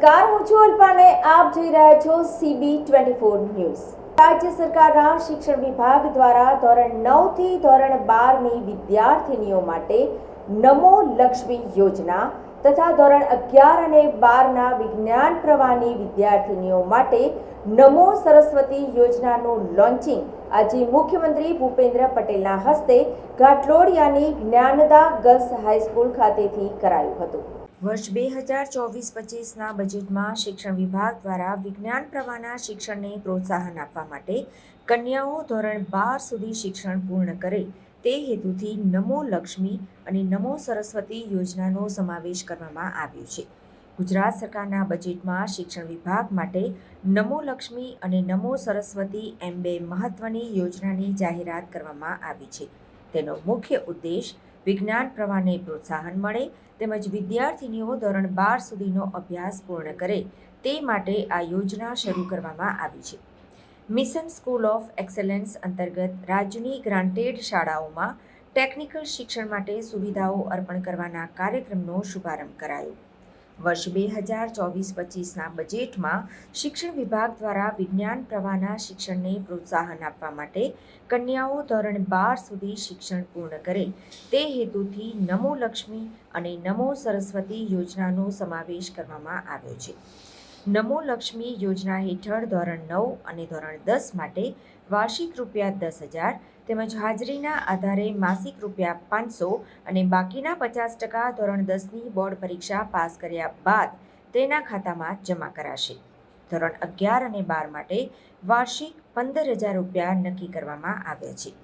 નમસ્કાર, હું છું અલ્પાને. આપ જોઈ રહ્યા છો સીબી ટ્વેન્ટી ફોર ન્યૂઝ. રાજ્ય સરકારના શિક્ષણ વિભાગ દ્વારા ધોરણ નવથી ધોરણ બારની વિદ્યાર્થીનીઓ માટે નમો લક્ષ્મી યોજના તથા ધોરણ અગિયાર અને બારના વિજ્ઞાન પ્રવાહની વિદ્યાર્થીનીઓ માટે નમો સરસ્વતી યોજનાનું લોન્ચિંગ આજે મુખ્યમંત્રી ભૂપેન્દ્ર પટેલના હસ્તે ઘાટલોડિયાની જ્ઞાનદા ગર્લ્સ હાઈસ્કૂલ ખાતેથી કરાયું હતું. વર્ષ બે હજાર ચોવીસ પચીસના બજેટમાં શિક્ષણ વિભાગ દ્વારા વિજ્ઞાન પ્રવાહના શિક્ષણને પ્રોત્સાહન આપવા માટે કન્યાઓ ધોરણ બાર સુધી શિક્ષણ પૂર્ણ કરે તે હેતુથી નમો લક્ષ્મી અને નમો સરસ્વતી યોજનાનો સમાવેશ કરવામાં આવ્યો છે. ગુજરાત સરકારના બજેટમાં શિક્ષણ વિભાગ માટે નમો લક્ષ્મી અને નમો સરસ્વતી એમ બે મહત્વની યોજનાની જાહેરાત કરવામાં આવી છે. તેનો મુખ્ય ઉદ્દેશ વિજ્ઞાન પ્રવાહને પ્રોત્સાહન મળે તેમજ વિદ્યાર્થીનીઓ ધોરણ બાર સુધીનો અભ્યાસ પૂર્ણ કરે તે માટે આ યોજના શરૂ કરવામાં આવી છે. મિશન સ્કૂલ ઓફ એક્સેલન્સ અંતર્ગત રાજ્યની ગ્રાન્ટેડ શાળાઓમાં ટેકનિકલ શિક્ષણ માટે સુવિધાઓ અર્પણ કરવાના કાર્યક્રમનો શુભારંભ કરાયો. વર્ષ બે હજાર ચોવીસ પચીસના બજેટમાં શિક્ષણ વિભાગ દ્વારા વિજ્ઞાન પ્રવાહના શિક્ષણને પ્રોત્સાહન આપવા માટે કન્યાઓ ધોરણ બાર સુધી શિક્ષણ પૂર્ણ કરે. તે હેતુથી નમો લક્ષ્મી અને નમો સરસ્વતી યોજનાનો સમાવેશ કરવામાં આવ્યો છે. નમો લક્ષ્મી યોજના હેઠળ ધોરણ નવ અને ધોરણ દસ માટે વાર્ષિક રૂપિયા દસ હજાર તેમજ હાજરીના આધારે માસિક રૂપિયા પાંચસો અને બાકીના પચાસ ટકા ધોરણ દસની બોર્ડ પરીક્ષા પાસ કર્યા બાદ તેના ખાતામાં જમા કરાશે. ધોરણ અગિયાર અને બાર માટે વાર્ષિક પંદર હજાર રૂપિયા નક્કી કરવામાં આવ્યા છે.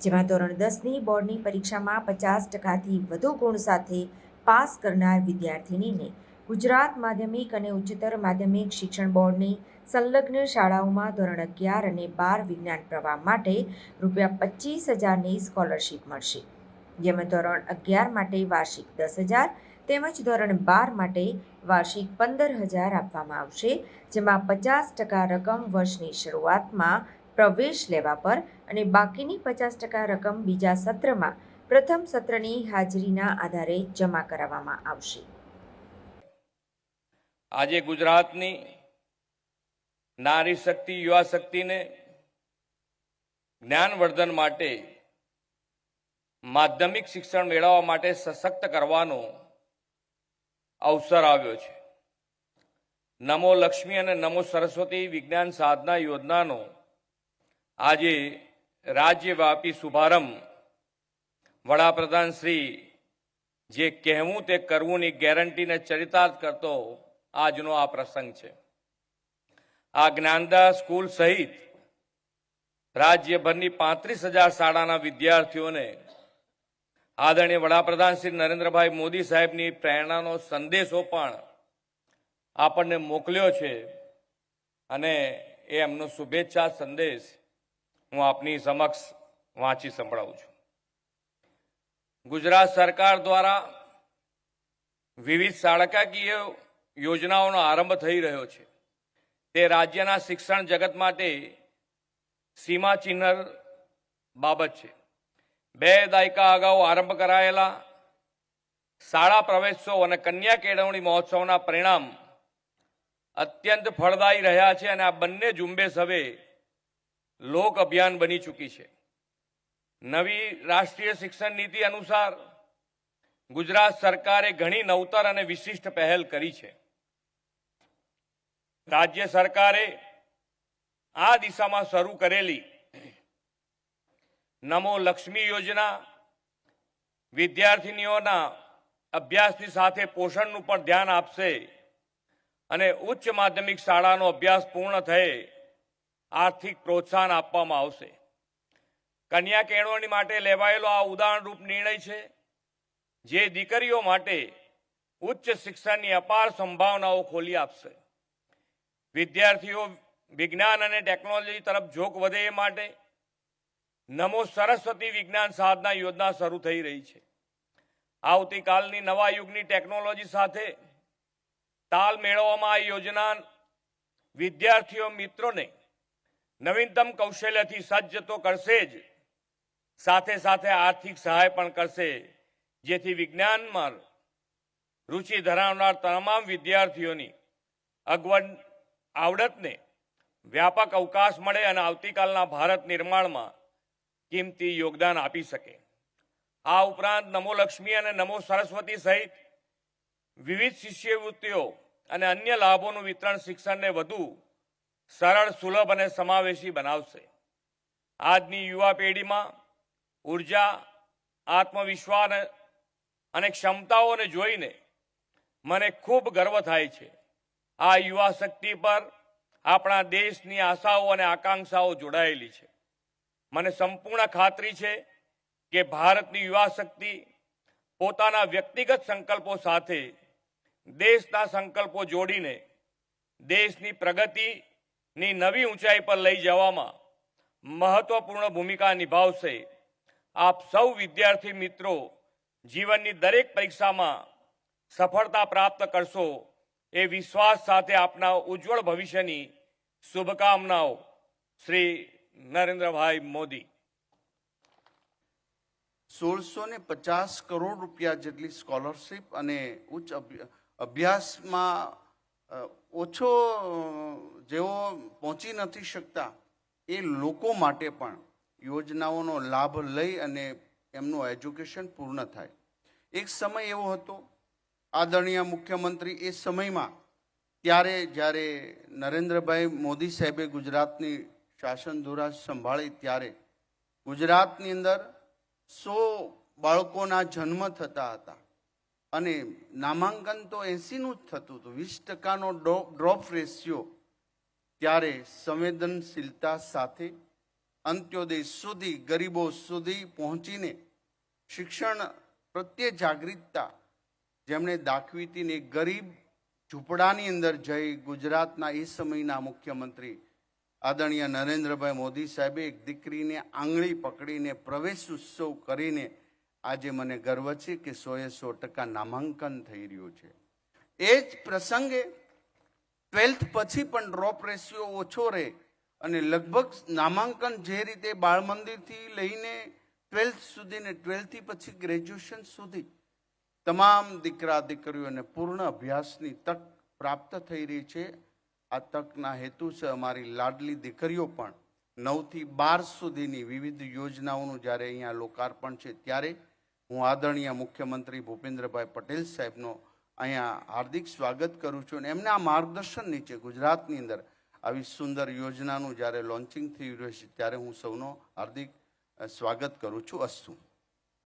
જેમાં ધોરણ દસની બોર્ડની પરીક્ષામાં પચાસ ટકાથી વધુ ગુણ સાથે પાસ કરનાર વિદ્યાર્થીનીને ગુજરાત માધ્યમિક અને ઉચ્ચતર માધ્યમિક શિક્ષણ બોર્ડની સંલગ્ન શાળાઓમાં ધોરણ અગિયાર અને બાર વિજ્ઞાન પ્રવાહ માટે રૂપિયા પચીસ હજારની સ્કોલરશીપ મળશે. જેમાં ધોરણ અગિયાર માટે વાર્ષિક દસ હજાર તેમજ ધોરણ બાર માટે વાર્ષિક પંદર હજાર આપવામાં આવશે, જેમાં પચાસ ટકા રકમ વર્ષની શરૂઆતમાં પ્રવેશ લેવા પર અને બાકીની પચાસ ટકા રકમ બીજા સત્રમાં પ્રથમ સત્રની હાજરીના આધારે જમા કરાવવામાં આવશે. આજે ગુજરાતની નારી શક્તિ, યુવા શક્તિને જ્ઞાનવર્ધન માટે, માધ્યમિક શિક્ષણ મેળવવા માટે સશક્ત કરવાનો અવસર આવ્યો છે. નમો લક્ષ્મી અને નમો સરસ્વતી વિજ્ઞાન સાધના યોજનાનો આજે રાજ્યવ્યાપી શુભારંભ. વડાપ્રધાન શ્રી જે કહેવું તે કરવુંની ગેરંટીને ચરિતાર્થ કરતો આજનો આ પ્રસંગ છે. આ જ્ઞાનદા સ્કૂલ સહિત રાજ્યભરની પાંત્રીસ હજાર શાળાના વિદ્યાર્થીઓને આદરણીય વડાપ્રધાન શ્રી નરેન્દ્રભાઈ મોદી સાહેબની પ્રેરણાનો સંદેશો પણ આપણને મોકલ્યો છે અને એ એમનો શુભેચ્છા સંદેશ હું આપની સમક્ષ વાંચી સંભળાવું છું. ગુજરાત સરકાર દ્વારા વિવિધ શાળાકીય યોજનાઓનો આરંભ થઈ રહ્યો છે. તે રાજ્યના શિક્ષણ જગત માટે સીમાચિહ્ન બાબત છે. બે દાયકા અગાઉ આરંભ કરાયેલા શાળા પ્રવેશોત્સવ અને કન્યા કેળવણી મહોત્સવના પરિણામ અત્યંત ફળદાયી રહ્યા છે અને આ બંને ઝુંબેશ હવે લોક અભિયાન બની ચૂકી છે. નવી રાષ્ટ્રીય શિક્ષણ નીતિ અનુસાર ગુજરાત સરકારે ઘણી નવતર અને વિશિષ્ટ પહેલ કરી છે. રાજ્ય સરકારે આ દિશામાં શરૂ કરેલી નમો લક્ષ્મી યોજના વિદ્યાર્થીનીઓના અભ્યાસની સાથે પોષણનું પણ ધ્યાન આપશે અને ઉચ્ચ માધ્યમિક શાળાનો અભ્યાસ પૂર્ણ થયે આર્થિક પ્રોત્સાહન આપવામાં આવશે. કન્યા કેળવણી માટે લેવાયેલો આ ઉદાહરણરૂપ નિર્ણય છે, જે દીકરીઓ માટે ઉચ્ચ શિક્ષણની અપાર સંભાવનાઓ ખોલી આપશે. વિદ્યાર્થીઓ વિજ્ઞાન અને ટેકનોલોજી તરફ ઝોક વધે એ માટે નમો સરસ્વતી વિજ્ઞાન સાધના યોજના શરૂ થઈ રહી છે. આવતીકાલની નવા યુગની ટેકનોલોજી સાથે તાલ મેળવવામાં આ યોજના વિદ્યાર્થીઓ મિત્રોને નવીનતમ કૌશલ્યથી સજ્જ તો કરશે જ, સાથે સાથે આર્થિક સહાય પણ કરશે, જેથી વિજ્ઞાનમાં રુચિ ધરાવનાર તમામ વિદ્યાર્થીઓની અગવડ આવડતને વ્યાપક અવકાશ મળે અને આવતીકાલના ભારત નિર્માણમાં કિંમતી યોગદાન આપી શકે. આ ઉપરાંત નમો લક્ષ્મી અને નમો સરસ્વતી સહિત વિવિધ શિષ્યવૃત્તિઓ અને અન્ય લાભોનું વિતરણ શિક્ષણને વધુ સરળ, સુલભ અને સમાવેશી બનાવશે. આજની યુવા પેઢીમાં ઊર્જા, આત્મવિશ્વાસ અને ક્ષમતાઓને જોઈને મને ખૂબ ગર્વ થાય છે. આ યુવા શક્તિ પર આપણા દેશની આશાઓ અને આકાંક્ષાઓ જોડાયેલી છે. મને સંપૂર્ણ ખાતરી છે કે ભારતની યુવા શક્તિ પોતાના વ્યક્તિગત સંકલ્પો સાથે દેશના સંકલ્પો જોડીને દેશની પ્રગતિની નવી ઊંચાઈ પર લઈ જવામાં મહત્વપૂર્ણ ભૂમિકા નિભાવશે. આપ સૌ વિદ્યાર્થી મિત્રો જીવનની દરેક પરીક્ષામાં સફળતા પ્રાપ્ત કરશો. એ વિશ્વાસ સાથે આપના ઉજ્જવળ ભવિષ્યની શુભકામનાઓ શ્રી નરેન્દ્રભાઈ મોદી. સોળસો ને પચાસ કરોડ રૂપિયા જેટલી સ્કોલરશીપ અને ઉચ્ચ અભ્યાસમાં ઓછો જેઓ પહોંચી નથી શકતા એ લોકો માટે પણ યોજનાઓનો લાભ લઈ અને એમનું એજ્યુકેશન પૂર્ણ થાય. એક સમય એવો હતો આદરણીય મુખ્યમંત્રી, એ સમયમાં ત્યારે જ્યારે નરેન્દ્રભાઈ મોદી સાહેબે ગુજરાતની શાસન ધોરા સંભાળી ત્યારે ગુજરાતની અંદર સો બાળકોના જન્મ થતા હતા અને નામાંકન તો એંસીનું જ થતું હતું. વીસ ટકાનો ડ્રોપ રેશિયો ત્યારે સંવેદનશીલતા સાથે અંત્યોદય સુધી, ગરીબો સુધી પહોંચીને શિક્ષણ પ્રત્યે જાગૃતતા જેમણે દાખવી હતી ને ગરીબ ઝૂંપડાની અંદર જઈ ગુજરાતના એ સમયના મુખ્યમંત્રી આદરણીય નરેન્દ્રભાઈ મોદી સાહેબે એક દીકરીને આંગળી પકડીને પ્રવેશ ઉત્સવ કરીને આજે મને ગર્વ છે કે સોએ સો ટકા નામાંકન થઈ રહ્યું છે. એ જ પ્રસંગે ટ્વેલ્થ પછી પણ ડ્રોપ રેશિયો ઓછો રહે અને લગભગ નામાંકન જે રીતે બાળ મંદિરથી લઈને ટ્વેલ્થ સુધી ને ટ્વેલ્થથી પછી ગ્રેજ્યુએશન સુધી તમામ દીકરા દીકરીઓને પૂર્ણ અભ્યાસની તક પ્રાપ્ત થઈ રહી છે. આ તકના હેતુ છે અમારી લાડલી દીકરીઓ પણ નવથી બાર સુધીની વિવિધ યોજનાઓનું જ્યારે અહીંયા લોકાર્પણ છે ત્યારે હું આદરણીય મુખ્યમંત્રી ભૂપેન્દ્રભાઈ પટેલ સાહેબનો અહીંયા હાર્દિક સ્વાગત કરું છું અને એમના માર્ગદર્શન નીચે ગુજરાતની અંદર આવી સુંદર યોજનાનું જ્યારે લોન્ચિંગ થઈ રહ્યું છે ત્યારે હું સૌનો હાર્દિક સ્વાગત કરું છું અસ્તુ.